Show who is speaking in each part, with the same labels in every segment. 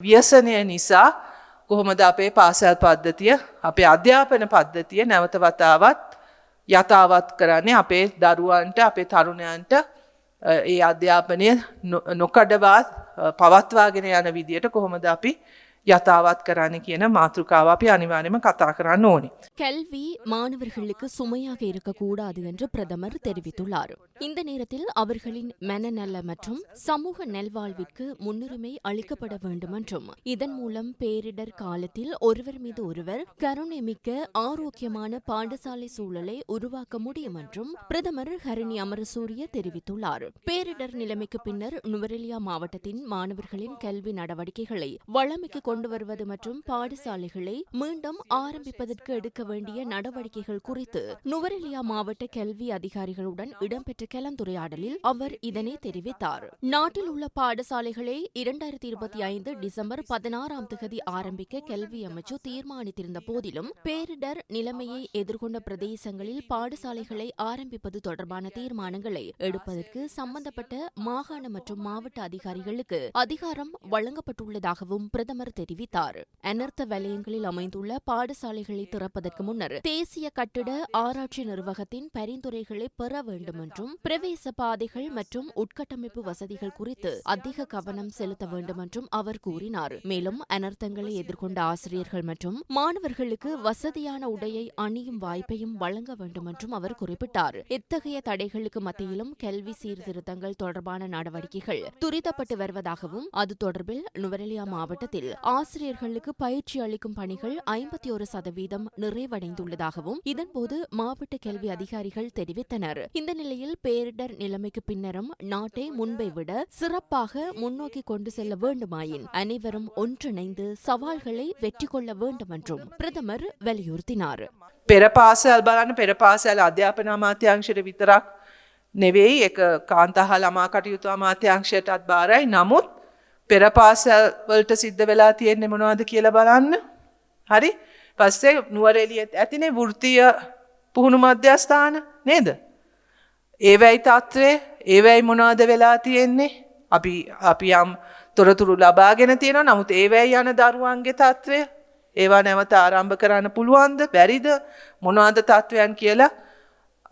Speaker 1: ව්‍යසනය නිසා කොහොමද අපේ පාසල් පද්ධතිය අපේ අධ්‍යාපන පද්ධතිය නැවත වතාවත් යථාවත් කරන්නේ අපේ දරුවන්ට අපේ තරුණයන්ට අ, ඒ අධ්‍යාපනය නො- නොකඩවා අ, පවත්වාගෙන යන විදියට කොහොමද අපි යථාවත් කරන්න කියන මාතෘකාව අපි අනිවාර්යම කතා කරන්න ඕනි.
Speaker 2: கல்வி மாணவர்களுக்கு சுமையாக இருக்கக்கூடாது என்று பிரதமர் தெரிவித்துள்ளார் இந்த நேரத்தில் அவர்களின் மனநல மற்றும் சமூக நல்வாழ்விற்கு முன்னுரிமை அளிக்கப்பட வேண்டும் என்றும் இதன் மூலம் பேரிடர் காலத்தில் ஒருவர் மீது ஒருவர் கருணை மிக்க ஆரோக்கியமான பாடசாலை சூழலை உருவாக்க முடியும் என்றும் பிரதமர் ஹரணி அமரசூரிய தெரிவித்துள்ளார் பேரிடர் நிலைமைக்கு பின்னர் நுவரெலியா மாவட்டத்தின் மாணவர்களின் கல்வி நடவடிக்கைகளை வளமைக்கு கொண்டு வருவது மற்றும் பாடசாலைகளை மீண்டும் ஆரம்பிப்பதற்கு எடுக்க வேண்டிய நடவடிக்கைகள் குறித்து நுவரெலியா மாவட்ட கல்வி அதிகாரிகளுடன் இடம்பெற்ற கலந்துரையாடலில் அவர் இதனை தெரிவித்தார். நாட்டில் உள்ள பாடசாலைகளை இரண்டாயிரத்தி இருபத்தி ஐந்து டிசம்பர் பதினாறாம் தேதி ஆரம்பிக்க கல்வி அமைச்சு தீர்மானித்திருந்த போதிலும் பேரிடர் நிலைமையை எதிர்கொண்ட பிரதேசங்களில் பாடசாலைகளை ஆரம்பிப்பது தொடர்பான தீர்மானங்களை எடுப்பதற்கு சம்பந்தப்பட்ட மாகாண மற்றும் மாவட்ட அதிகாரிகளுக்கு அதிகாரம் வழங்கப்பட்டுள்ளதாகவும் பிரதமர் தெரிவித்தார். அனர்த்த வலயங்களில் அமைந்துள்ள பாடசாலைகளை திறப்பதற்கு முன்னர் தேசிய கட்டிட ஆராய்ச்சி நிர்வாகத்தின் பரிந்துரைகளை பெற வேண்டும் என்றும் பிரவேச பாதைகள் மற்றும் உட்கட்டமைப்பு வசதிகள் குறித்து அதிக கவனம் செலுத்த வேண்டும் என்றும் அவர் கூறினார். மேலும் அனர்த்தங்களை எதிர்கொண்ட ஆசிரியர்கள் மற்றும் மாணவர்களுக்கு வசதியான உடையை அணியும் வாய்ப்பையும் வழங்க வேண்டும் என்றும் அவர் குறிப்பிட்டார். இத்தகைய தடைகளுக்கு மத்தியிலும் கல்வி சீர்திருத்தங்கள் தொடர்பான நடவடிக்கைகள் துரிதப்பட்டு வருவதாகவும் அது தொடர்பில் நுவரெலியா மாவட்டத்தில் ஆசிரியர்களுக்கு பயிற்சி அளிக்கும் பணிகள் ஐம்பத்தி ஒரு சதவீதம் நிறைவடைந்துள்ளதாகவும் இதன்போது மாவட்ட கல்வி அதிகாரிகள் தெரிவித்தனர் இந்த நிலையில் பேரிடர் நிலைமைக்கு பின்னரும் நாட்டை முன்பை விட சிறப்பாக முன்னோக்கி கொண்டு செல்ல வேண்டுமாயின் அனைவரும் ஒன்றிணைந்து சவால்களை வெற்றி கொள்ள வேண்டும் என்றும் பிரதமர் வலியுறுத்தினார்
Speaker 1: පෙර පාසල් බලන්න පෙර පාසල් අධ්‍යාපන අමාත්‍යංශයට විතරක් නෙවෙයි එක කාන්තහ ළමා කටයුතු අමාත්‍යංශයටත් බාරයි නමුත් පෙර පාසල් වලට සිද්ධ වෙලා තියෙන්නේ මොනවද කියලා බලන්න. හරි? පස්සේ නුවරෙලියත් ඇතිනේ වෘතිය පුහුණු මධ්‍යස්ථාන නේද? ඒවැයි තත්ත්වය ඒවැයි මොනවාද වෙලා තියෙන්නේ? අපි අපි යම් තොරතුරු ලබාගෙන තියෙනවා. නමුත් ඒවැයි යන දරුවන්ගේ තත්ත්වය ඒවා නැවත ආරම්භ කරන්න පුළුවන්ද? බැරිද? මොනවාද තත්ත්වයන් කියලා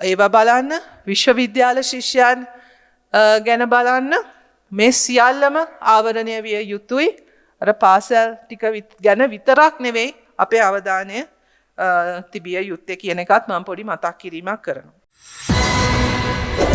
Speaker 1: ඒවා බලන්න. විශ්වවිද්‍යාල ශිෂ්‍යයන් අ, ගැන බලන්න. මේ සියල්ලම ආවරණය විය යුතුයි අර පාසැල් ටික විත්- ගැන විතරක් නෙවෙයි අපේ අවධානය අ, තිබිය යුත්තේ කියන එකත් මම පොඩි මතක් කිරීමක් කරනවා.